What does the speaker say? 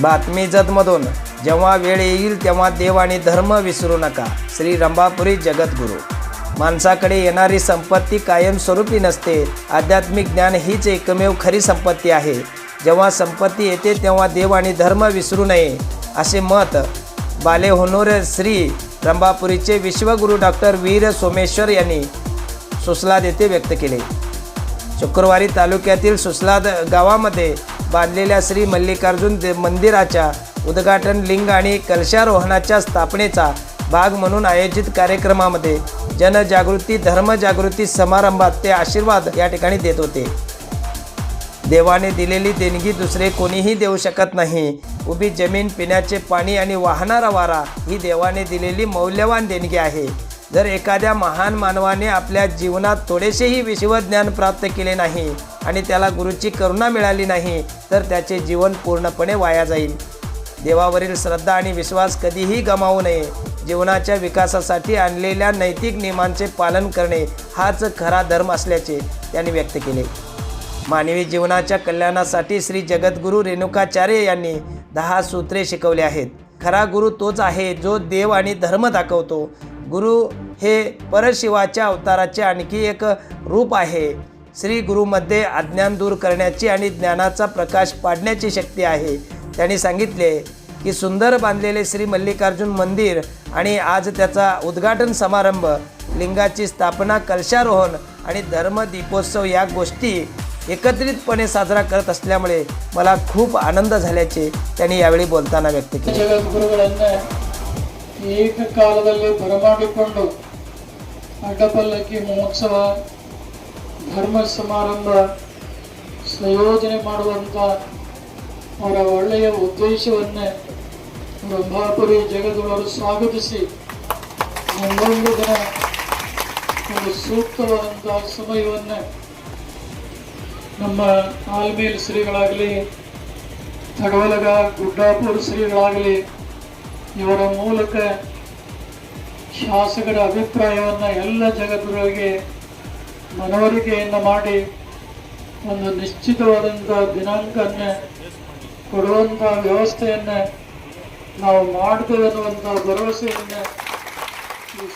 बातमी जतमधून. जेव्हा वेळ येईल तेव्हा देव आणि धर्म विसरू नका. श्री रंभापुरी जगद्गुरू. माणसाकडे येणारी संपत्ती कायमस्वरूपी नसते. आध्यात्मिक ज्ञान हीच एकमेव खरी संपत्ती आहे. जेव्हा संपत्ती येते तेव्हा देव आणि धर्म विसरू नये असे मत बाले होनोर श्री रंभापुरीचे विश्वगुरू डॉक्टर वीर सोमेश्वर यांनी सुसलाद येथे व्यक्त केले. शुक्रवारी तालुक्यातील सुसलाद गावामध्ये बांधलेल्या श्री मल्लिकार्जुन दे- मंदिराच्या उद्घाटन लिंग आणि कलशारोहणाच्या स्थापनेचा भाग म्हणून आयोजित कार्यक्रमामध्ये जनजागृती धर्मजागृती समारंभात ते आशीर्वाद या ठिकाणी देत होते. देवाने दिलेली देणगी दुसरे कोणीही देऊ शकत नाही. उभी जमीन पिण्याचे पाणी आणि वाहणारा वारा ही देवाने दिलेली मौल्यवान देणगी आहे. जर एखाद्या महान मानवाने आपल्या जीवनात थोडेसेही विश्वज्ञान प्राप्त केले नाही आणि त्याला गुरुची करुणा मिळाली नाही तर त्याचे जीवन पूर्णपणे वाया जाईल. देवावरील श्रद्धा आणि विश्वास कधीही गमावू नये. जीवनाच्या विकासासाठी आणलेल्या नैतिक नियमांचे पालन करणे हाच खरा धर्म असल्याचे त्यांनी व्यक्त केले. मानवी जीवनाच्या कल्याणासाठी श्री जगद्गुरू रेणुकाचार्य यांनी दहा सूत्रे शिकवले आहेत. खरा गुरु तोच आहे जो देव आणि धर्म दाखवतो. गुरु हे परशिवाच्या अवताराचे आणखी एक रूप आहे. श्री गुरुमध्ये अज्ञान दूर करण्याची आणि ज्ञानाचा प्रकाश पाडण्याची शक्ती आहे. त्यांनी सांगितले की सुंदर बांधलेले श्री मल्लिकार्जुन मंदिर आणि आज त्याचा उद्घाटन समारंभ लिंगाची स्थापना कलशारोहण आणि धर्मदीपोत्सव या गोष्टी एकत्रितपणे साजरा करत असल्यामुळे मला खूप आनंद झाल्याचे त्यांनी यावेळी बोलताना व्यक्त केले. ಏಕಕಾಲದಲ್ಲಿ ಬರಮಾಡಿಕೊಂಡು ಅಡ್ಡಪಲ್ಲಕ್ಕಿ ಮಹೋತ್ಸವ, ಧರ್ಮ ಸಮಾರಂಭ, ಸಂಯೋಜನೆ ಮಾಡುವಂಥ ಅವರ ಒಳ್ಳೆಯ ಉದ್ದೇಶವನ್ನೇ ರಂಭಾಪುರಿ ಜಗದವರು ಸ್ವಾಗತಿಸಿ ಮುಂದೊಂದು ದಿನ ಒಂದು ಸೂಕ್ತವಾದಂಥ ಸಮಯವನ್ನೇ ನಮ್ಮ ಆಲ್ಮೇಲ್ ಶ್ರೀಗಳಾಗಲಿ, ತಡವಲಗ ಗುಡ್ಡಾಪುರ ಶ್ರೀಗಳಾಗಲಿ ಇವರ ಮೂಲಕ ಶಾಸಕರ ಅಭಿಪ್ರಾಯವನ್ನು ಎಲ್ಲ ಜಗದ್ಗುರುಗಳಿಗೆ ಮನವರಿಕೆಯನ್ನು ಮಾಡಿ ಒಂದು ನಿಶ್ಚಿತವಾದಂಥ ದಿನಾಂಕವನ್ನು ಕೊಡುವಂಥ ವ್ಯವಸ್ಥೆಯನ್ನು ನಾವು ಮಾಡ್ತೇವೆ ಅನ್ನುವಂಥ ಭರವಸೆಯನ್ನು ಈ